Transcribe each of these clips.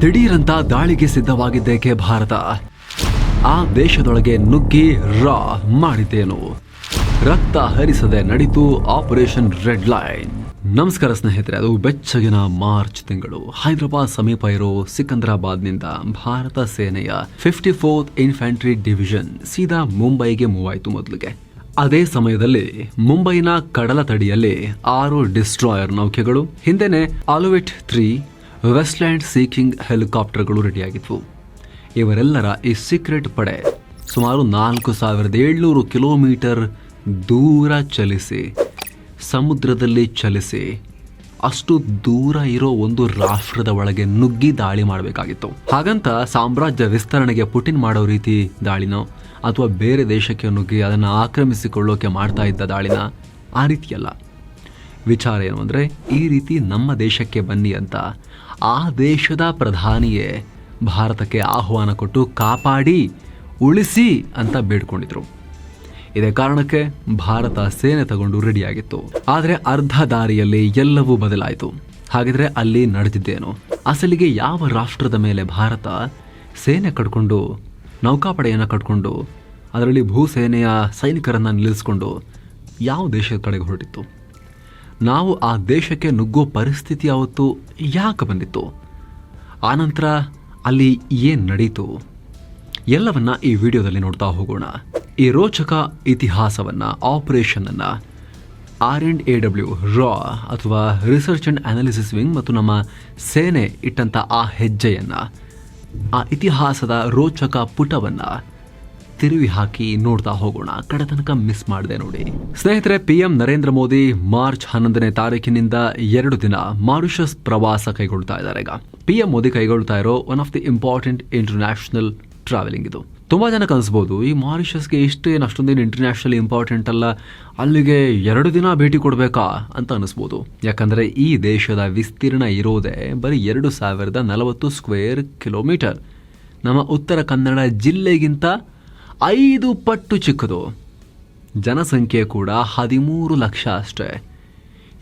ದಿಢೀರಂತ ದಾಳಿಗೆ ಸಿದ್ಧವಾಗಿದ್ದೇಕೆ ಭಾರತ? ಆ ದೇಶದೊಳಗೆ ನುಗ್ಗಿ ರಾ ಮಾಡಿದ್ದೇನು? ರಕ್ತ ಹರಿಸದೆ ನಡೀತು ಆಪರೇಷನ್ ರೆಡ್ ಲೈನ್. ನಮಸ್ಕಾರ ಸ್ನೇಹಿತರೆ, ಅದು ಬೆಚ್ಚಗಿನ ಮಾರ್ಚ್ ತಿಂಗಳು. ಹೈದರಾಬಾದ್ ಸಮೀಪ ಇರೋ ಸಿಕಂದ್ರಾಬಾದ್ನಿಂದ ಭಾರತ ಸೇನೆಯ ಫಿಫ್ಟಿ ಫೋರ್ತ್ ಇನ್ಫ್ಯಾಂಟ್ರಿ ಡಿವಿಷನ್ ಸೀದಾ ಮುಂಬೈಗೆ ಮೂವ್ ಆಯಿತು ಮೊದಲಿಗೆ. ಅದೇ ಸಮಯದಲ್ಲಿ ಮುಂಬೈನ ಕಡಲ ತಡಿಯಲ್ಲಿ ಆರು ಡಿಸ್ಟ್ರಾಯರ್ ನೌಕೆಗಳು, ಹಿಂದೆನೆ Alouette three Westland Sea King ಹೆಲಿಕಾಪ್ಟರ್ಗಳು ರೆಡಿಯಾಗಿದ್ವು. ಇವರೆಲ್ಲರ ಈ ಸೀಕ್ರೆಟ್ ಪಡೆ ಸುಮಾರು ನಾಲ್ಕು ಸಾವಿರದ ಏಳ್ನೂರು ಕಿಲೋಮೀಟರ್ ದೂರ ಚಲಿಸಿ, ಸಮುದ್ರದಲ್ಲಿ ಚಲಿಸಿ, ಅಷ್ಟು ದೂರ ಇರೋ ಒಂದು ರಾಷ್ಟ್ರದ ಒಳಗೆ ನುಗ್ಗಿ ದಾಳಿ ಮಾಡಬೇಕಾಗಿತ್ತು. ಹಾಗಂತ ಸಾಮ್ರಾಜ್ಯ ವಿಸ್ತರಣೆಗೆ ಪುಟಿನ್ ಮಾಡೋ ರೀತಿ ದಾಳಿನೋ ಅಥವಾ ಬೇರೆ ದೇಶಕ್ಕೆ ನುಗ್ಗಿ ಅದನ್ನು ಆಕ್ರಮಿಸಿಕೊಳ್ಳೋಕೆ ಮಾಡ್ತಾ ಇದ್ದ ದಾಳಿನ ಆ ರೀತಿಯಲ್ಲ. ವಿಚಾರ ಏನು ಅಂದರೆ, ಈ ರೀತಿ ನಮ್ಮ ದೇಶಕ್ಕೆ ಬನ್ನಿ ಅಂತ ಆ ದೇಶದ ಪ್ರಧಾನಿಯೇ ಭಾರತಕ್ಕೆ ಆಹ್ವಾನ ಕೊಟ್ಟು ಕಾಪಾಡಿ, ಉಳಿಸಿ ಅಂತ ಬೇಡ್ಕೊಂಡಿದ್ರು. ಇದೇ ಕಾರಣಕ್ಕೆ ಭಾರತ ಸೇನೆ ತಗೊಂಡು ರೆಡಿಯಾಗಿತ್ತು. ಆದರೆ ಅರ್ಧ ದಾರಿಯಲ್ಲಿ ಎಲ್ಲವೂ ಬದಲಾಯಿತು. ಹಾಗಿದ್ರೆ ಅಲ್ಲಿ ನಡೆದಿದ್ದೇನು? ಅಸಲಿಗೆ ಯಾವ ರಾಷ್ಟ್ರದ ಮೇಲೆ ಭಾರತ ಸೇನೆ ಕಟ್ಕೊಂಡು ನೌಕಾಪಡೆಯನ್ನು ಕಟ್ಕೊಂಡು ಅದರಲ್ಲಿ ಭೂಸೇನೆಯ ಸೈನಿಕರನ್ನು ನಿಲ್ಲಿಸ್ಕೊಂಡು ಯಾವ ದೇಶದ ಕಡೆಗೆ ಹೊರಟಿತ್ತು? ನಾವು ಆ ದೇಶಕ್ಕೆ ನುಗ್ಗೋ ಪರಿಸ್ಥಿತಿ ಅವತ್ತು ಯಾಕೆ ಬಂದಿತ್ತು? ಆನಂತರ ಅಲ್ಲಿ ಏನು ನಡೀತು? ಎಲ್ಲವನ್ನ ಈ ವಿಡಿಯೋದಲ್ಲಿ ನೋಡ್ತಾ ಹೋಗೋಣ. ಈ ರೋಚಕ ಇತಿಹಾಸವನ್ನು ಆಪರೇಷನನ್ನು ಆರ್ ಎಂಡ್ ಎ ಡಬ್ಲ್ಯೂ ರಾ ಅಥವಾ ರಿಸರ್ಚ್ ಅಂಡ್ ಅನಾಲಿಸಿಸ್ ವಿಂಗ್ ಮತ್ತು ನಮ್ಮ ಸೇನೆ ಇಟ್ಟಂಥ ಆ ಹೆಜ್ಜೆಯನ್ನು, ಆ ಇತಿಹಾಸದ ರೋಚಕ ಪುಟವನ್ನ ತಿರುವಿ ಹಾಕಿ ನೋಡ್ತಾ ಹೋಗೋಣ. ಕಡೆ ತನಕ ಮಿಸ್ ಮಾಡಿದೆ ನೋಡಿ. ಸ್ನೇಹಿತರೆ, ಪಿಎಂ ನರೇಂದ್ರ ಮೋದಿ ಮಾರ್ಚ್ ಹನ್ನೊಂದನೇ ತಾರೀಕಿನಿಂದ ಎರಡು ದಿನ ಮಾರಿಷಸ್ ಪ್ರವಾಸ ಕೈಗೊಳ್ತಾ ಇದ್ದಾರೆ. ಈಗ ಪಿಎಂ ಮೋದಿ ಕೈಗೊಳ್ತಾ ಇರೋ one of the important international travelling ಇದು. ತುಂಬಾ ಜನಕ್ಕೆ ಅನಿಸ್ಬೋದು ಈ ಮಾರಿಷಸ್ಗೆ ಇಷ್ಟೇನು ಅಷ್ಟೊಂದೇನು ಇಂಟರ್ನ್ಯಾಷನಲ್ ಇಂಪಾರ್ಟೆಂಟ್ ಅಲ್ಲ, ಅಲ್ಲಿಗೆ ಎರಡು ದಿನ ಭೇಟಿ ಕೊಡಬೇಕಾ ಅಂತ ಅನಿಸ್ಬೋದು. ಯಾಕಂದ್ರೆ ಈ ದೇಶದ ವಿಸ್ತೀರ್ಣ ಇರೋದೇ ಬರೀ ಎರಡು ಸಾವಿರದ ನಲವತ್ತು ಸ್ಕ್ವೇರ್ ಕಿಲೋಮೀಟರ್ ನಮ್ಮ ಉತ್ತರ ಕನ್ನಡ ಜಿಲ್ಲೆಗಿಂತ ಐದು ಪಟ್ಟು ಚಿಕ್ಕದು. ಜನಸಂಖ್ಯೆ ಕೂಡ ಹದಿಮೂರು ಲಕ್ಷ ಅಷ್ಟೇ.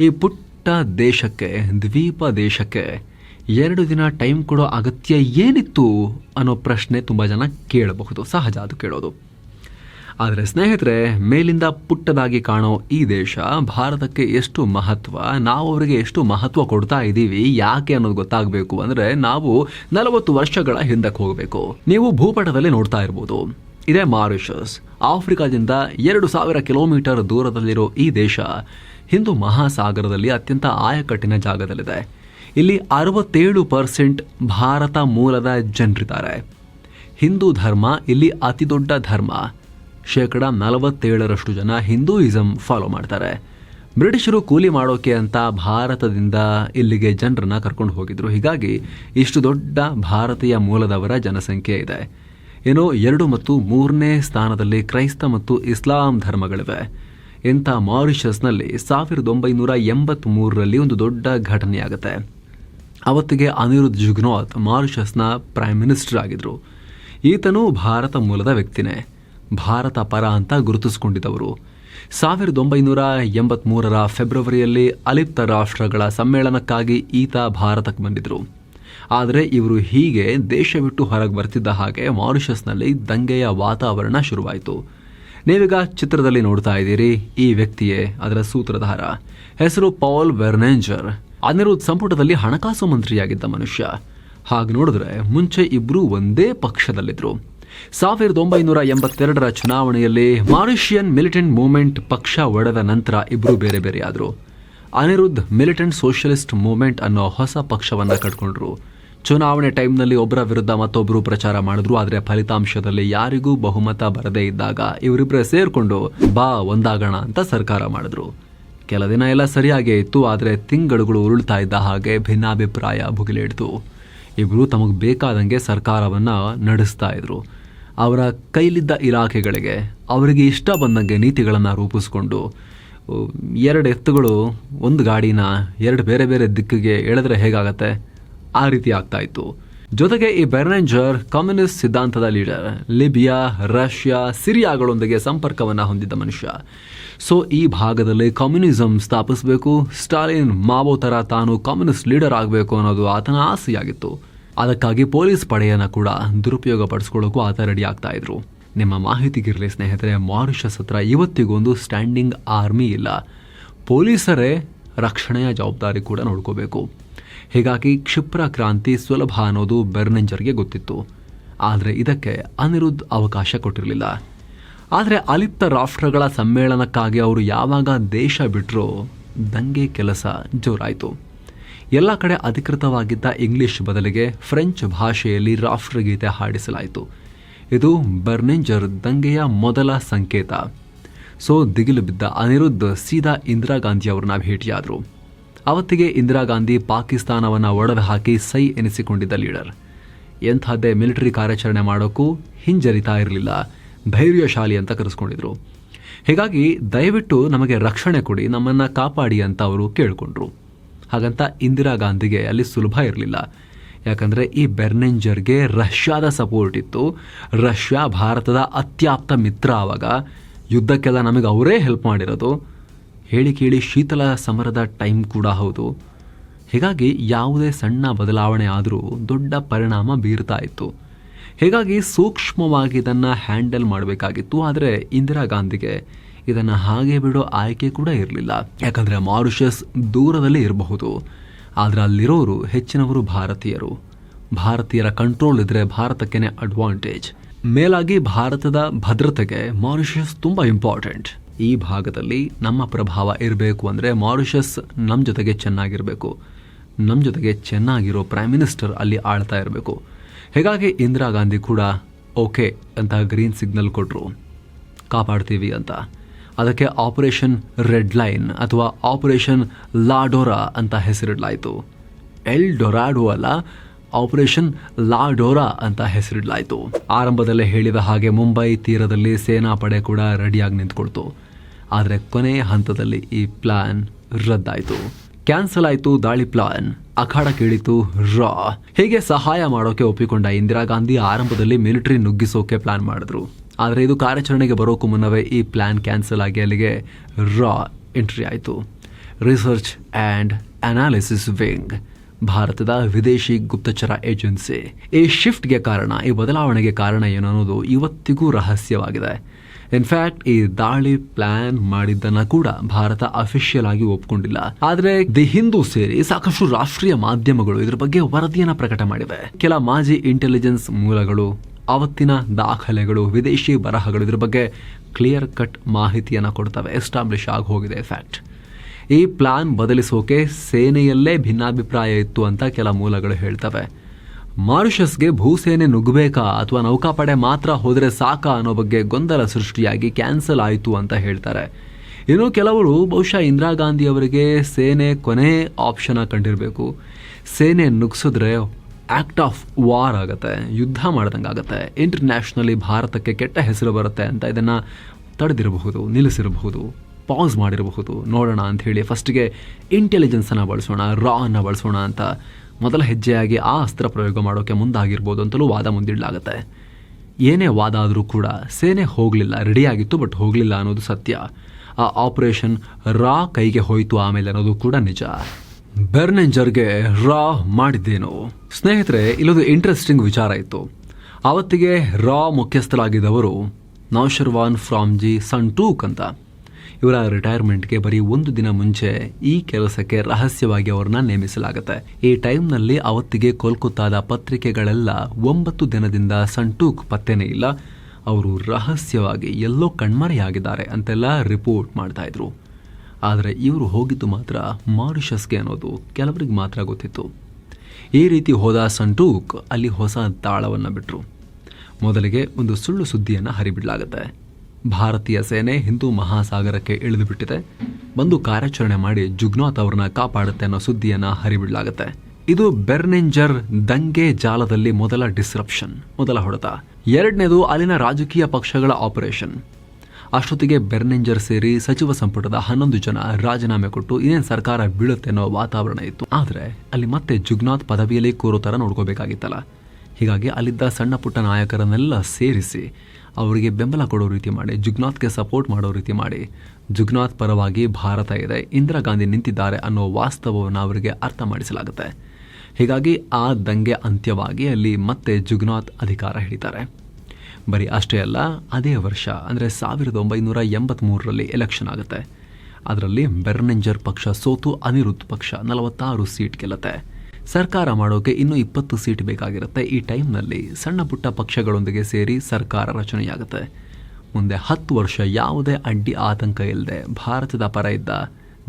ಈ ಪುಟ್ಟ ದೇಶಕ್ಕೆ, ದ್ವೀಪ ದೇಶಕ್ಕೆ ಎರಡು ದಿನ ಟೈಮ್ ಕೊಡೋ ಅಗತ್ಯ ಏನಿತ್ತು ಅನ್ನೋ ಪ್ರಶ್ನೆ ತುಂಬ ಜನ ಕೇಳಬಹುದು. ಸಹಜ ಅದು ಕೇಳೋದು. ಆದರೆ ಸ್ನೇಹಿತರೆ, ಮೇಲಿಂದ ಪುಟ್ಟದಾಗಿ ಕಾಣೋ ಈ ದೇಶ ಭಾರತಕ್ಕೆ ಎಷ್ಟು ಮಹತ್ವ, ನಾವು ಅವರಿಗೆ ಎಷ್ಟು ಮಹತ್ವ ಕೊಡ್ತಾ ಇದ್ದೀವಿ, ಯಾಕೆ ಅನ್ನೋದು ಗೊತ್ತಾಗಬೇಕು ಅಂದರೆ ನಾವು ನಲವತ್ತು ವರ್ಷಗಳ ಹಿಂದಕ್ಕೆ ಹೋಗಬೇಕು. ನೀವು ಭೂಪಟದಲ್ಲಿ ನೋಡ್ತಾ ಇರ್ಬೋದು. ಇದೇ ಮಾರಿಷಸ್ ಆಫ್ರಿಕಾದಿಂದ ಎರಡು ಸಾವಿರ ಕಿಲೋಮೀಟರ್ ದೂರದಲ್ಲಿರೋ ಈ ದೇಶ ಹಿಂದೂ ಮಹಾಸಾಗರದಲ್ಲಿ ಅತ್ಯಂತ ಆಯಕಟ್ಟಿನ ಜಾಗದಲ್ಲಿದೆ. ಇಲ್ಲಿ ಅರವತ್ತೇಳು ಪರ್ಸೆಂಟ್ ಭಾರತ ಮೂಲದ ಜನರಿದ್ದಾರೆ. ಹಿಂದೂ ಧರ್ಮ ಇಲ್ಲಿ ಅತಿದೊಡ್ಡ ಧರ್ಮ. ಶೇಕಡ ನಲವತ್ತೇಳರಷ್ಟು ಜನ ಹಿಂದೂಯಿಸಂ ಫಾಲೋ ಮಾಡ್ತಾರೆ. ಬ್ರಿಟಿಷರು ಕೂಲಿ ಮಾಡೋಕೆ ಅಂತ ಭಾರತದಿಂದ ಇಲ್ಲಿಗೆ ಜನರನ್ನ ಕರ್ಕೊಂಡು ಹೋಗಿದ್ರು. ಹೀಗಾಗಿ ಇಷ್ಟು ದೊಡ್ಡ ಭಾರತೀಯ ಮೂಲದವರ ಜನಸಂಖ್ಯೆ ಇದೆ. ಏನೋ ಎರಡು ಮತ್ತು ಮೂರನೇ ಸ್ಥಾನದಲ್ಲಿ ಕ್ರೈಸ್ತ ಮತ್ತು ಇಸ್ಲಾಂ ಧರ್ಮಗಳಿವೆ. ಇಂಥ ಮಾರಿಷಸ್ನಲ್ಲಿ ಸಾವಿರದ ಒಂಬೈನೂರ ಎಂಬತ್ತ್ ಮೂರರಲ್ಲಿ ಒಂದು ದೊಡ್ಡ ಘಟನೆಯಾಗುತ್ತೆ. ಅವತ್ತಿಗೆ ಅನಿರುದ್ಧ ಜುಗ್ನಾಥ್ ಮಾರಿಷಸ್ನ ಪ್ರೈಮ್ ಮಿನಿಸ್ಟರ್ ಆಗಿದ್ರು. ಈತನು ಭಾರತ ಮೂಲದ ವ್ಯಕ್ತಿನೇ. ಭಾರತ ಪರ ಅಂತ ಗುರುತಿಸಿಕೊಂಡಿದ್ದವರು. ಸಾವಿರದ ಒಂಬೈನೂರ ಎಂಬತ್ಮೂರರ ಫೆಬ್ರವರಿಯಲ್ಲಿ ಅಲಿಪ್ತ ರಾಷ್ಟ್ರಗಳ ಸಮ್ಮೇಳನಕ್ಕಾಗಿ ಈತ ಭಾರತಕ್ಕೆ ಬಂದಿದ್ರು. ಆದರೆ ಇವರು ಹೀಗೆ ದೇಶ ಬಿಟ್ಟು ಹೊರಗೆ ಬರ್ತಿದ್ದ ಹಾಗೆ ಮಾರಿಷಸ್ನಲ್ಲಿ ದಂಗೆಯ ವಾತಾವರಣ ಶುರುವಾಯಿತು. ನೀವೀಗ ಚಿತ್ರದಲ್ಲಿ ನೋಡ್ತಾ ಇದ್ದೀರಿ ಈ ವ್ಯಕ್ತಿಯೇ ಅದರ ಸೂತ್ರಧಾರ. ಹೆಸರು ಪೌಲ್ ವೆರ್ನೆಂಜರ್. ಅನಿರುದ್ಧ ಸಂಪುಟದಲ್ಲಿ ಹಣಕಾಸು ಮಂತ್ರಿಯಾಗಿದ್ದ ಮನುಷ್ಯ. ಹಾಗೆ ನೋಡಿದ್ರೆ ಮುಂಚೆ ಇಬ್ರು ಒಂದೇ ಪಕ್ಷದಲ್ಲಿದ್ರು. ಸಾವಿರದ ಒಂಬೈನೂರ ಎಂಬತ್ತೆರಡರ ಚುನಾವಣೆಯಲ್ಲಿ ಮಾರಿಷಿಯನ್ ಮಿಲಿಟೆಂಟ್ ಮೂವ್ಮೆಂಟ್ ಪಕ್ಷ ಒಡೆದ ನಂತರ ಇಬ್ರು ಬೇರೆ ಬೇರೆಯಾದರು. ಅನಿರುದ್ಧ್ ಮಿಲಿಟೆಂಟ್ ಸೋಷಿಯಲಿಸ್ಟ್ ಮೂವ್ಮೆಂಟ್ ಅನ್ನೋ ಹೊಸ ಪಕ್ಷವನ್ನ ಕಟ್ಕೊಂಡ್ರು. ಚುನಾವಣೆ ಟೈಮ್ನಲ್ಲಿ ಒಬ್ಬರ ವಿರುದ್ಧ ಮತ್ತೊಬ್ಬರು ಪ್ರಚಾರ ಮಾಡಿದ್ರು, ಆದರೆ ಫಲಿತಾಂಶದಲ್ಲಿ ಯಾರಿಗೂ ಬಹುಮತ ಬರದೇ ಇದ್ದಾಗ ಇವರಿಬ್ಬರೇ ಸೇರಿಕೊಂಡು ಬಾ ಒಂದಾಗೋಣ ಅಂತ ಸರ್ಕಾರ ಮಾಡಿದ್ರು. ಕೆಲ ದಿನ ಎಲ್ಲ ಸರಿಯಾಗೇ ಇತ್ತು, ಆದರೆ ತಿಂಗಳುಗಳು ಉರುಳ್ತಾ ಇದ್ದ ಹಾಗೆ ಭಿನ್ನಾಭಿಪ್ರಾಯ ಭುಗಿಲೇಡ್ತು. ಇಬ್ಬರು ತಮಗೆ ಬೇಕಾದಂಗೆ ಸರ್ಕಾರವನ್ನ ನಡೆಸ್ತಾ ಇದ್ರು. ಅವರ ಕೈಲಿದ್ದ ಇಲಾಖೆಗಳಿಗೆ ಅವರಿಗೆ ಇಷ್ಟ ಬಂದಂಗೆ ನೀತಿಗಳನ್ನು ರೂಪಿಸ್ಕೊಂಡು ಎರಡು ಎತ್ತುಗಳು, ಒಂದು ಗಾಡಿನ ಎರಡು ಬೇರೆ ಬೇರೆ ದಿಕ್ಕಿಗೆ ಎಳೆದ್ರೆ ಹೇಗಾಗತ್ತೆ? ಆ ರೀತಿ ಆಗ್ತಾ ಇತ್ತು. ಜೊತೆಗೆ ಈ ಬೆರ್ನೆಂಜರ್ ಕಮ್ಯುನಿಸ್ಟ್ ಸಿದ್ಧಾಂತದ ಲೀಡರ್, ಲಿಬಿಯಾ, ರಷ್ಯಾ, ಸಿರಿಯಾಗಳೊಂದಿಗೆ ಸಂಪರ್ಕವನ್ನು ಹೊಂದಿದ್ದ ಮನುಷ್ಯ. ಸೊ, ಈ ಭಾಗದಲ್ಲಿ ಕಮ್ಯುನಿಸಂ ಸ್ಥಾಪಿಸಬೇಕು, ಸ್ಟಾಲಿನ್ ಮಾವೋ ಥರ ತಾನು ಕಮ್ಯುನಿಸ್ಟ್ ಲೀಡರ್ ಆಗಬೇಕು ಅನ್ನೋದು ಆತನ ಆಸೆಯಾಗಿತ್ತು. ಅದಕ್ಕಾಗಿ ಪೊಲೀಸ್ ಪಡೆಯನ್ನು ಕೂಡ ದುರುಪಯೋಗ ಪಡಿಸ್ಕೊಳ್ಳೋಕ್ಕೂ ಆತ ರೆಡಿ ಆಗ್ತಾ ಇದ್ರು. ನಿಮ್ಮ ಮಾಹಿತಿಗಿರಲಿ ಸ್ನೇಹಿತರೆ, ಮಾರಿಷಸ್ ಹತ್ರ ಇವತ್ತಿಗೊಂದು ಸ್ಟ್ಯಾಂಡಿಂಗ್ ಆರ್ಮಿ ಇಲ್ಲ. ಪೊಲೀಸರೇ ರಕ್ಷಣೆಯ ಜವಾಬ್ದಾರಿ ಕೂಡ ನೋಡ್ಕೋಬೇಕು. ಹೀಗಾಗಿ ಕ್ಷಿಪ್ರ ಕ್ರಾಂತಿ ಸುಲಭ ಅನ್ನೋದು ಬೆರ್ನೆಂಜರ್ಗೆ ಗೊತ್ತಿತ್ತು. ಆದರೆ ಇದಕ್ಕೆ ಅನಿರುದ್ಧ ಅವಕಾಶ ಕೊಟ್ಟಿರಲಿಲ್ಲ. ಆದರೆ ಅಲಿಪ್ತ ರಾಷ್ಟ್ರಗಳ ಸಮ್ಮೇಳನಕ್ಕಾಗಿ ಅವರು ಯಾವಾಗ ದೇಶ ಬಿಟ್ಟರೋ ದಂಗೆ ಕೆಲಸ ಜೋರಾಯಿತು. ಎಲ್ಲ ಕಡೆ ಅಧಿಕೃತವಾಗಿದ್ದ ಇಂಗ್ಲಿಷ್ ಬದಲಿಗೆ ಫ್ರೆಂಚ್ ಭಾಷೆಯಲ್ಲಿ ರಾಷ್ಟ್ರಗೀತೆ ಹಾಡಿಸಲಾಯಿತು. ಇದು ಬರ್ನೆಂಜರ್ ದಂಗೆಯ ಮೊದಲ ಸಂಕೇತ. ಸೊ ದಿಗಿಲು ಬಿದ್ದ ಅನಿರುದ್ಧ ಸೀದಾ ಇಂದಿರಾ ಗಾಂಧಿ ಅವರನ್ನ ಭೇಟಿಯಾದರು. ಅವತ್ತಿಗೆ ಇಂದಿರಾ ಗಾಂಧಿ ಪಾಕಿಸ್ತಾನವನ್ನು ಒಡವೆ ಹಾಕಿ ಸೈ ಎನಿಸಿಕೊಂಡಿದ್ದ ಲೀಡರ್. ಎಂಥದ್ದೇ ಮಿಲಿಟರಿ ಕಾರ್ಯಾಚರಣೆ ಮಾಡೋಕ್ಕೂ ಹಿಂಜರಿತಾ ಇರಲಿಲ್ಲ. ಧೈರ್ಯಶಾಲಿ ಅಂತ ಕರೆಸ್ಕೊಂಡಿದ್ರು. ಹೀಗಾಗಿ ದಯವಿಟ್ಟು ನಮಗೆ ರಕ್ಷಣೆ ಕೊಡಿ, ನಮ್ಮನ್ನು ಕಾಪಾಡಿ ಅಂತ ಅವರು ಕೇಳಿಕೊಂಡ್ರು. ಹಾಗಂತ ಇಂದಿರಾ ಗಾಂಧಿಗೆ ಅಲ್ಲಿ ಸುಲಭ ಇರಲಿಲ್ಲ. ಯಾಕಂದರೆ ಈ ಬೆರ್ನೆಂಜರ್ಗೆ ರಷ್ಯಾದ ಸಪೋರ್ಟ್ ಇತ್ತು. ರಷ್ಯಾ ಭಾರತದ ಅತ್ಯಾಪ್ತ ಮಿತ್ರ ಆವಾಗ. ಯುದ್ಧಕ್ಕೆಲ್ಲ ನಮಗೆ ಅವರೇ ಹೆಲ್ಪ್ ಮಾಡಿರೋದು. ಹೇಳಿ ಕೇಳಿ ಶೀತಲ ಸಮರದ ಟೈಮ್ ಕೂಡ ಹೌದು. ಹೀಗಾಗಿ ಯಾವುದೇ ಸಣ್ಣ ಬದಲಾವಣೆ ಆದರೂ ದೊಡ್ಡ ಪರಿಣಾಮ ಬೀರ್ತಾ ಇತ್ತು. ಹೀಗಾಗಿ ಸೂಕ್ಷ್ಮವಾಗಿ ಇದನ್ನು ಹ್ಯಾಂಡಲ್ ಮಾಡಬೇಕಾಗಿತ್ತು, ಆದರೆ ಇಂದಿರಾ ಗಾಂಧಿಗೆ ಇದನ್ನು ಹಾಗೆ ಬಿಡೋ ಆಯ್ಕೆ ಕೂಡ ಇರಲಿಲ್ಲ. ಯಾಕಂದರೆ ಮಾರಿಷಸ್ ದೂರದಲ್ಲಿ ಇರಬಹುದು. ಆದರೆ ಅಲ್ಲಿರೋರು ಹೆಚ್ಚಿನವರು ಭಾರತೀಯರು. ಭಾರತೀಯರ ಕಂಟ್ರೋಲ್ ಇದ್ರೆ ಭಾರತಕ್ಕೇನೆ ಅಡ್ವಾಂಟೇಜ್ ಮೇಲಾಗಿ ಭಾರತದ ಭದ್ರತೆಗೆ ಮಾರಿಷಸ್ ತುಂಬ ಇಂಪಾರ್ಟೆಂಟ್ ಈ ಭಾಗದಲ್ಲಿ ನಮ್ಮ ಪ್ರಭಾವ ಇರಬೇಕು ಅಂದರೆ ಮಾರಿಷಸ್ ನಮ್ಮ ಜೊತೆಗೆ ಚೆನ್ನಾಗಿರಬೇಕು. ನಮ್ಮ ಜೊತೆಗೆ ಚೆನ್ನಾಗಿರೋ ಪ್ರೈಮ್ ಮಿನಿಸ್ಟರ್ ಅಲ್ಲಿ ಆಳ್ತಾ ಇರಬೇಕು. ಹೀಗಾಗಿ ಇಂದಿರಾ ಗಾಂಧಿ ಕೂಡ ಓಕೆ ಅಂತ ಗ್ರೀನ್ ಸಿಗ್ನಲ್ ಕೊಟ್ಟರು ಕಾಪಾಡ್ತೀವಿ ಅಂತ. ಅದಕ್ಕೆ ಆಪರೇಷನ್ ರೆಡ್ ಲೈನ್ ಅಥವಾ ಆಪರೇಷನ್ ಲಾಡೋರಾ ಅಂತ ಹೆಸರಿಡಲಾಯಿತು. ಎಲ್ ಡೊರಾಡೋ ಅಲ್ಲ ಆಪರೇಷನ್ ಲಾಡೋರಾ ಅಂತ ಹೆಸರಿಡಲಾಯಿತು. ಆರಂಭದಲ್ಲೇ ಹೇಳಿದ ಹಾಗೆ ಮುಂಬೈ ತೀರದಲ್ಲಿ ಸೇನಾ ಪಡೆ ಕೂಡ ರೆಡಿಯಾಗಿ ನಿಂತ್ಕೊಳ್ತು. ಆದರೆ ಕೊನೆಯ ಹಂತದಲ್ಲಿ ಈ ಪ್ಲಾನ್ ರದ್ದಾಯಿತು. ಕ್ಯಾನ್ಸಲ್ ಆಯಿತು ದಾಳಿ ಪ್ಲಾನ್ ಅಖಾಡ ಕೇಳಿತು ರಾ ಹೀಗೆ ಸಹಾಯ ಮಾಡೋಕೆ ಒಪ್ಪಿಕೊಂಡ ಇಂದಿರಾ ಗಾಂಧಿ ಆರಂಭದಲ್ಲಿ ಮಿಲಿಟರಿ ನುಗ್ಗಿಸೋಕೆ ಪ್ಲಾನ್ ಮಾಡಿದ್ರು. ಆದರೆ ಇದು ಕಾರ್ಯಾಚರಣೆಗೆ ಬರೋಕ್ಕೂ ಮುನ್ನವೇ ಈ ಪ್ಲಾನ್ ಕ್ಯಾನ್ಸಲ್ ಆಗಿ ಅಲ್ಲಿಗೆ ರಾ ಎಂಟ್ರಿ ಆಯಿತು. ರಿಸರ್ಚ್ ಆ್ಯಂಡ್ ಅನಾಲಿಸಿಸ್ ವಿಂಗ್ ಭಾರತದ ವಿದೇಶಿ ಗುಪ್ತಚರ ಏಜೆನ್ಸಿ ಈ ಶಿಫ್ಟ್ಗೆ ಕಾರಣ, ಈ ಬದಲಾವಣೆಗೆ ಕಾರಣ ಏನು ಅನ್ನೋದು ಇವತ್ತಿಗೂ ರಹಸ್ಯವಾಗಿದೆ. ಇನ್ಫ್ಯಾಕ್ಟ್ ಈ ದಾಳಿ ಪ್ಲಾನ್ ಮಾಡಿದ್ದನ್ನ ಕೂಡ ಭಾರತ ಅಫಿಷಿಯಲ್ ಆಗಿ ಒಪ್ಕೊಂಡಿಲ್ಲ. ಆದ್ರೆ ದಿ ಹಿಂದೂ ಸೇರಿ ಸಾಕಷ್ಟು ರಾಷ್ಟ್ರೀಯ ಮಾಧ್ಯಮಗಳು ಇದ್ರ ಬಗ್ಗೆ ವರದಿಯನ್ನ ಪ್ರಕಟ ಮಾಡಿವೆ. ಕೆಲ ಮಾಜಿ ಇಂಟೆಲಿಜೆನ್ಸ್ ಮೂಲಗಳು ಅವತ್ತಿನ ದಾಖಲೆಗಳು, ವಿದೇಶಿ ಬರಹಗಳು ಇದ್ರ ಬಗ್ಗೆ ಕ್ಲಿಯರ್ ಕಟ್ ಮಾಹಿತಿಯನ್ನ ಕೊಡ್ತವೆ ಎಸ್ಟಾಬ್ಲಿಷ್ ಆಗಿ ಹೋಗಿದೆ ಫ್ಯಾಕ್ಟ್ ಈ ಪ್ಲಾನ್ ಬದಲಿಸೋಕೆ ಸೇನೆಯಲ್ಲೇ ಭಿನ್ನಾಭಿಪ್ರಾಯ ಇತ್ತು ಅಂತ ಕೆಲ ಮೂಲಗಳು ಹೇಳ್ತವೆ. ಮಾರಿಷಸ್ಗೆ ಭೂಸೇನೆ ನುಗ್ಗಬೇಕಾ ಅಥವಾ ನೌಕಾಪಡೆ ಮಾತ್ರ ಹೋದರೆ ಸಾಕಾ ಅನ್ನೋ ಬಗ್ಗೆ ಗೊಂದಲ ಸೃಷ್ಟಿಯಾಗಿ ಕ್ಯಾನ್ಸಲ್ ಆಯಿತು ಅಂತ ಹೇಳ್ತಾರೆ. ಇನ್ನು ಕೆಲವರು ಬಹುಶಃ ಇಂದಿರಾ ಗಾಂಧಿ ಅವರಿಗೆ ಸೇನೆ ಕೊನೆ ಆಪ್ಷನ್ ಕಂಡಿರಬೇಕು. ಸೇನೆ ನುಗ್ಸಿದ್ರೆ ಆಕ್ಟ್ ಆಫ್ ವಾರ್ ಆಗುತ್ತೆ, ಯುದ್ಧ ಮಾಡ್ದಂಗೆ ಆಗುತ್ತೆ ಇಂಟರ್ನ್ಯಾಷನಲಿ ಭಾರತಕ್ಕೆ ಕೆಟ್ಟ ಹೆಸರು ಬರುತ್ತೆ ಅಂತ ಇದನ್ನು ತಡೆದಿರಬಹುದು, ನಿಲ್ಲಿಸಿರಬಹುದು, ಪಾಸ್ ಮಾಡಿರಬಹುದು. ನೋಡೋಣ ಅಂತ ಹೇಳಿ ಫಸ್ಟಿಗೆ ಇಂಟೆಲಿಜೆನ್ಸನ್ನು ಬಳಸೋಣ ರಾ ಅನ್ನು ಬಳಸೋಣ ಅಂತ ಮೊದಲ ಹೆಜ್ಜೆಯಾಗಿ ಆ ಅಸ್ತ್ರ ಪ್ರಯೋಗ ಮಾಡೋಕ್ಕೆ ಮುಂದಾಗಿರ್ಬೋದು ಅಂತಲೂ ವಾದ ಮುಂದಿಡಲಾಗುತ್ತೆ. ಏನೇ ವಾದ ಆದರೂ ಕೂಡ ಸೇನೆ ಹೋಗಲಿಲ್ಲ, ರೆಡಿಯಾಗಿತ್ತು, ಬಟ್ ಹೋಗಲಿಲ್ಲ ಅನ್ನೋದು ಸತ್ಯ. ಆ ಆಪರೇಷನ್ ರಾ ಕೈಗೆ ಹೋಯಿತು ಆಮೇಲೆ ಅನ್ನೋದು ಕೂಡ ನಿಜ. ಬೆರ್ನೆಂಜರ್ಗೆ ರಾ ಮಾಡಿದ್ದೇನು? ಸ್ನೇಹಿತರೆ, ಇಲ್ಲೊಂದು ಇಂಟ್ರೆಸ್ಟಿಂಗ್ ವಿಚಾರ ಇತ್ತು. ಆವತ್ತಿಗೆ ರಾ ಮುಖ್ಯಸ್ಥರಾಗಿದ್ದವರು ನೌಶರ್ವಾನ್ ಫ್ರಾಮ್ಜಿ ಸಂಟೂಕ್ ಅಂತ. ಇವರ ರಿಟೈರ್ಮೆಂಟ್ಗೆ ಬರೀ ಒಂದು ದಿನ ಮುಂಚೆ ಈ ಕೆಲಸಕ್ಕೆ ರಹಸ್ಯವಾಗಿ ಅವರನ್ನ ನೇಮಿಸಲಾಗುತ್ತೆ. ಈ ಟೈಮ್ನಲ್ಲಿ ಅವತ್ತಿಗೆ ಕೋಲ್ಕತ್ತಾದ ಪತ್ರಿಕೆಗಳೆಲ್ಲ ಒಂಬತ್ತು ದಿನದಿಂದ ಸಂಟೂಕ್ ಪತ್ತೆನೇ ಇಲ್ಲ. ಅವರು ರಹಸ್ಯವಾಗಿ ಎಲ್ಲೋ ಕಣ್ಮರೆಯಾಗಿದ್ದಾರೆ ಅಂತೆಲ್ಲ ರಿಪೋರ್ಟ್ ಮಾಡ್ತಾ ಇದ್ರು. ಆದರೆ ಇವರು ಹೋಗಿದ್ದು ಮಾತ್ರ ಮಾರಿಷಸ್ಗೆ ಅನ್ನೋದು ಕೆಲವರಿಗೆ ಮಾತ್ರ ಗೊತ್ತಿತ್ತು. ಈ ರೀತಿ ಹೋದ ಸಂಟೂಕ್ ಅಲ್ಲಿ ಹೊಸ ತಾಳವನ್ನು ಬಿಟ್ಟರು ಮೊದಲಿಗೆ ಒಂದು ಸುಳ್ಳು ಸುದ್ದಿಯನ್ನು ಹರಿಬಿಡಲಾಗುತ್ತೆ. ಭಾರತೀಯ ಸೇನೆ ಹಿಂದೂ ಮಹಾಸಾಗರಕ್ಕೆ ಇಳಿದುಬಿಟ್ಟಿದೆ. ಬಂದು ಕಾರ್ಯಾಚರಣೆ ಮಾಡಿ ಜುಗ್ನಾಥ್ ಅವ್ರನ್ನ ಕಾಪಾಡುತ್ತೆ ಅನ್ನೋ ಸುದ್ದಿಯನ್ನು ಹರಿಬಿಡಲಾಗುತ್ತೆ. ಇದು ಬೆರ್ನೆಂಜರ್ ದಂಗೆ ಜಾಲದಲ್ಲಿ ಮೊದಲ ಡಿಸ್ರಪ್ಷನ್ ಮೊದಲ ಹೊಡೆತ. ಎರಡನೇದು ಅಲ್ಲಿನ ರಾಜಕೀಯ ಪಕ್ಷಗಳ ಆಪರೇಷನ್ ಅಷ್ಟೊತ್ತಿಗೆ ಬೆರ್ನೆಂಜರ್ ಸೇರಿ ಸಚಿವ ಸಂಪುಟದ ಹನ್ನೊಂದು ಜನ ರಾಜೀನಾಮೆ ಕೊಟ್ಟು ಇನ್ನೇನು ಸರ್ಕಾರ ಬೀಳುತ್ತೆ ಅನ್ನೋ ವಾತಾವರಣ ಇತ್ತು. ಆದರೆ ಅಲ್ಲಿ ಮತ್ತೆ ಜುಗ್ನಾಥ್ ಪದವಿಯಲ್ಲಿ ಕೂರೋ ಥರ ನೋಡ್ಕೋಬೇಕಾಗಿತ್ತಲ್ಲ. ಹೀಗಾಗಿ ಅಲ್ಲಿದ್ದ ಸಣ್ಣ ಪುಟ್ಟ ನಾಯಕರನ್ನೆಲ್ಲ ಸೇರಿಸಿ ಅವರಿಗೆ ಬೆಂಬಲ ಕೊಡೋ ರೀತಿ ಮಾಡಿ, ಜುಗ್ನಾಥ್ಗೆ ಸಪೋರ್ಟ್ ಮಾಡೋ ರೀತಿ ಮಾಡಿ, ಜುಗ್ನಾಥ್ ಪರವಾಗಿ ಭಾರತ ಇದೆ, ಇಂದಿರಾ ಗಾಂಧಿ ನಿಂತಿದ್ದಾರೆ ಅನ್ನೋ ವಾಸ್ತವವನ್ನು ಅವರಿಗೆ ಅರ್ಥ ಮಾಡಿಸಲಾಗುತ್ತೆ. ಹೀಗಾಗಿ ಆ ದಂಗೆ ಅಂತ್ಯವಾಗಿ ಅಲ್ಲಿ ಮತ್ತೆ ಜುಗ್ನಾಥ್ ಅಧಿಕಾರ ಹಿಡಿತಾರೆ. ಬರೀ ಅಷ್ಟೇ ಅಲ್ಲ, ಅದೇ ವರ್ಷ ಅಂದರೆ ಸಾವಿರದ ಒಂಬೈನೂರ ಎಂಬತ್ತ್ಮೂರರಲ್ಲಿ ಎಲೆಕ್ಷನ್ ಆಗುತ್ತೆ. ಅದರಲ್ಲಿ ಬೆರ್ನೆಂಜರ್ ಪಕ್ಷ ಸೋತು, ಅನಿರುದ್ಧ್ ಪಕ್ಷ ನಲವತ್ತಾರು ಸೀಟ್ ಗೆಲ್ಲುತ್ತೆ. ಸರ್ಕಾರ ಮಾಡೋಕೆ ಇನ್ನೂ ಇಪ್ಪತ್ತು ಸೀಟ್ ಬೇಕಾಗಿರುತ್ತೆ. ಈ ಟೈಮ್ನಲ್ಲಿ ಸಣ್ಣ ಪುಟ್ಟ ಪಕ್ಷಗಳೊಂದಿಗೆ ಸೇರಿ ಸರ್ಕಾರ ರಚನೆಯಾಗುತ್ತೆ. ಮುಂದೆ ಹತ್ತು ವರ್ಷ ಯಾವುದೇ ಅಡ್ಡಿ ಆತಂಕ ಇಲ್ಲದೆ ಭಾರತದ ಪರ ಇದ್ದ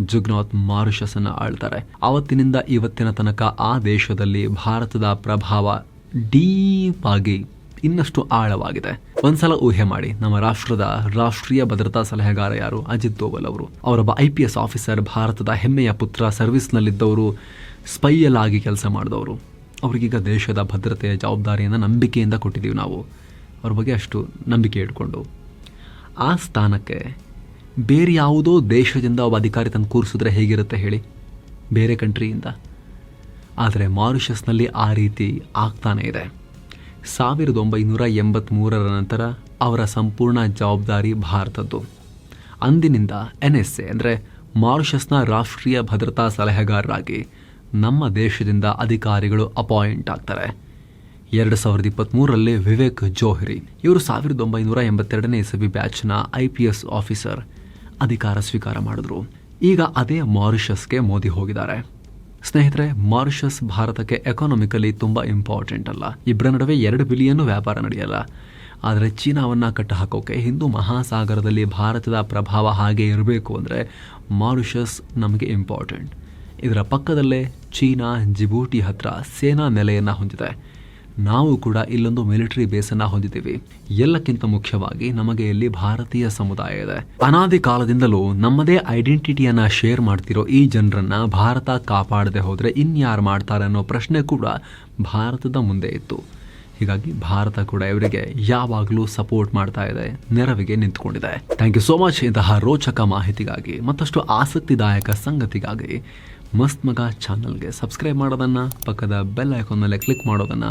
ಜುಗ್ನಾಥ್ ಮಾರಿಷಸನ್ನು ಆಳ್ತಾರೆ. ಆವತ್ತಿನಿಂದ ಇವತ್ತಿನ ತನಕ ಆ ದೇಶದಲ್ಲಿ ಭಾರತದ ಪ್ರಭಾವ ಡೀಪ್ ಆಗಿ ಇನ್ನಷ್ಟು ಆಳವಾಗಿದೆ. ಒಂದ್ಸಲ ಊಹೆ ಮಾಡಿ, ನಮ್ಮ ರಾಷ್ಟ್ರದ ರಾಷ್ಟ್ರೀಯ ಭದ್ರತಾ ಸಲಹೆಗಾರ ಯಾರು? ಅಜಿತ್ ದೋವಲ್ ಅವರು. ಅವರೊಬ್ಬ ಐ ಪಿ ಎಸ್ ಆಫೀಸರ್, ಭಾರತದ ಹೆಮ್ಮೆಯ ಪುತ್ರ, ಸರ್ವಿಸ್ನಲ್ಲಿದ್ದವರು ಸ್ಪೈಯಲ್ ಆಗಿ ಕೆಲಸ ಮಾಡಿದವರು. ಅವ್ರಿಗೀಗ ದೇಶದ ಭದ್ರತೆಯ ಜವಾಬ್ದಾರಿಯನ್ನು ನಂಬಿಕೆಯಿಂದ ಕೊಟ್ಟಿದ್ದೀವಿ ನಾವು. ಅವ್ರ ಬಗ್ಗೆ ಅಷ್ಟು ನಂಬಿಕೆ ಇಟ್ಕೊಂಡು. ಆ ಸ್ಥಾನಕ್ಕೆ ಬೇರೆ ಯಾವುದೋ ದೇಶದಿಂದ ಒಬ್ಬ ಅಧಿಕಾರಿ ತಂದು ಕೂರಿಸಿದ್ರೆ ಹೇಗಿರುತ್ತೆ ಹೇಳಿ? ಬೇರೆ ಕಂಟ್ರಿಯಿಂದ. ಆದರೆ ಮಾರಿಷಸ್ನಲ್ಲಿ ಆ ರೀತಿ ಆಗ್ತಾನೆ ಇದೆ. ಸಾವಿರದ ಒಂಬೈನೂರ ಎಂಬತ್ತ್ಮೂರರ ನಂತರ ಅವರ ಸಂಪೂರ್ಣ ಜವಾಬ್ದಾರಿ ಭಾರತದ್ದು. ಅಂದಿನಿಂದ ಎನ್ ಎಸ್ ಎ ಅಂದರೆ ಮಾರಿಷಸ್ನ ರಾಷ್ಟ್ರೀಯ ಭದ್ರತಾ ಸಲಹೆಗಾರರಾಗಿ ನಮ್ಮ ದೇಶದಿಂದ ಅಧಿಕಾರಿಗಳು ಅಪಾಯಿಂಟ್ ಆಗ್ತಾರೆ. ಎರಡು ಸಾವಿರದ ಇಪ್ಪತ್ತ್ಮೂರರಲ್ಲಿ ವಿವೇಕ್ ಜೋಹ್ರಿ, ಇವರು ಸಾವಿರದ ಒಂಬೈನೂರ ಎಂಬತ್ತೆರಡನೇ ಇಸವಿ ಬ್ಯಾಚ್ನ ಐ ಪಿ ಎಸ್ ಆಫೀಸರ್, ಅಧಿಕಾರ ಸ್ವೀಕಾರ ಮಾಡಿದ್ರು. ಈಗ ಅದೇ ಮಾರಿಷಸ್ಗೆ ಮೋದಿ ಹೋಗಿದ್ದಾರೆ. ಸ್ನೇಹಿತರೆ, ಮಾರಿಷಸ್ ಭಾರತಕ್ಕೆ ಎಕಾನಮಿಕಲಿ ತುಂಬ ಇಂಪಾರ್ಟೆಂಟ್ ಅಲ್ಲ. ಇಬ್ಬರ ನಡುವೆ ಎರಡು ಬಿಲಿಯನ್ ವ್ಯಾಪಾರ ನಡೆಯಲ್ಲ. ಆದರೆ ಚೀನಾವನ್ನು ಕಟ್ಟಹಾಕೋಕೆ ಹಿಂದೂ ಮಹಾಸಾಗರದಲ್ಲಿ ಭಾರತದ ಪ್ರಭಾವ ಹಾಗೆ ಇರಬೇಕು ಅಂದರೆ ಮಾರಿಷಸ್ ನಮಗೆ ಇಂಪಾರ್ಟೆಂಟ್ ಇದರ ಪಕ್ಕದಲ್ಲೇ ಚೀನಾ ಜಿಬೂಟಿ ಹತ್ರ ಸೇನಾ ನೆಲೆಯನ್ನು ಹೊಂದಿದೆ. ನಾವು ಕೂಡ ಇಲ್ಲೊಂದು ಮಿಲಿಟರಿ ಬೇಸನ್ನು ಹೊಂದಿದ್ದೀವಿ. ಎಲ್ಲಕ್ಕಿಂತ ಮುಖ್ಯವಾಗಿ ನಮಗೆ ಇಲ್ಲಿ ಭಾರತೀಯ ಸಮುದಾಯ ಇದೆ. ಅನಾದಿ ಕಾಲದಿಂದಲೂ ನಮ್ಮದೇ ಐಡೆಂಟಿಟಿಯನ್ನ ಶೇರ್ ಮಾಡ್ತಿರೋ ಈ ಜನರನ್ನ ಭಾರತ ಕಾಪಾಡದೆ ಹೋದರೆ ಇನ್ಯಾರು ಮಾಡ್ತಾರೆ ಅನ್ನೋ ಪ್ರಶ್ನೆ ಕೂಡ ಭಾರತದ ಮುಂದೆ ಇತ್ತು. ಹೀಗಾಗಿ ಭಾರತ ಕೂಡ ಇವರಿಗೆ ಯಾವಾಗಲೂ ಸಪೋರ್ಟ್ ಮಾಡ್ತಾ ಇದೆ, ನೆರವಿಗೆ ನಿಂತ್ಕೊಂಡಿದೆ. ಥ್ಯಾಂಕ್ ಯು ಸೋ ಮಚ್ ಇಂತಹ ರೋಚಕ ಮಾಹಿತಿಗಾಗಿ, ಮತ್ತಷ್ಟು ಆಸಕ್ತಿದಾಯಕ ಸಂಗತಿಗಾಗಿ. ಮಸ್ತ್ ಮಗ ಚಾನಲ್ಗೆ ಸಬ್ಸ್ಕ್ರೈಬ್ ಮಾಡೋದನ್ನು, ಪಕ್ಕದ ಬೆಲ್ ಐಕಾನ್ ಮೇಲೆ ಕ್ಲಿಕ್ ಮಾಡೋದನ್ನು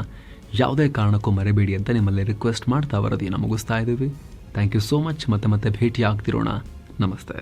ಯಾವುದೇ ಕಾರಣಕ್ಕೂ ಮರಿಬೇಡಿ ಅಂತ ನಿಮ್ಮಲ್ಲಿ ರಿಕ್ವೆಸ್ಟ್ ಮಾಡ್ತಾ ವರದಿಯನ್ನು ಮುಗಿಸ್ತಾ ಇದ್ದೀವಿ. ಥ್ಯಾಂಕ್ ಯು ಸೋ ಮಚ್ ಮತ್ತೆ ಮತ್ತೆ ಭೇಟಿ ಆಗ್ತಿರೋಣ ನಮಸ್ತೆ.